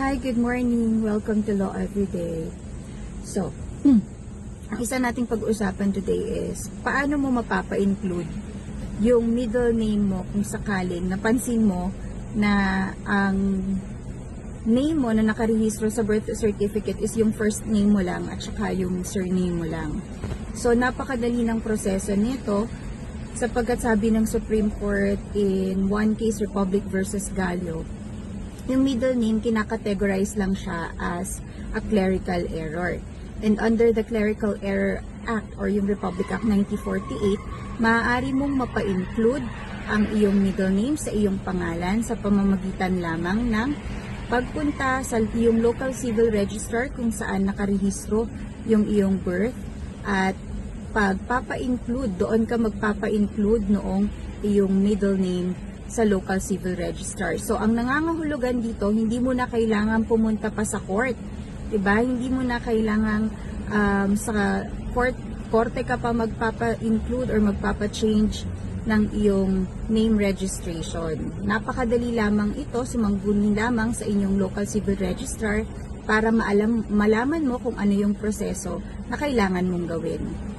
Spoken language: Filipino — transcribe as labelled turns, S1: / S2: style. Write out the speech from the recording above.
S1: Hi, good morning. Welcome to Law Everyday. So, ang isa nating pag-uusapan today is paano mo mapapa-include yung middle name mo kung sakaling napansin mo na ang name mo na nakarehistro sa birth certificate is yung first name mo lang at saka yung surname mo lang. So, napakadali ng proseso nito sapagkat sabi ng Supreme Court in one case Republic versus Gallo, yung middle name kinakategorize lang siya as a clerical error. And under the Clerical Error Act or yung Republic Act 1948, maaari mong mapa-include ang iyong middle name sa iyong pangalan sa pamamagitan lamang ng pagpunta sa iyong local civil registrar kung saan nakarehistro yung iyong birth at pagpapa-include, doon ka magpapa-include noong iyong middle name sa local civil registrar. So, ang nangangahulugan dito, hindi mo na kailangan pumunta pa sa court. 'di ba? Hindi mo na kailangan um, sa court, korte ka pa magpapa-include or magpapa-change ng iyong name registration. Napakadali lamang ito, sumangguni lamang sa inyong local civil registrar para maalam, malaman mo kung ano yung proseso na kailangan mong gawin.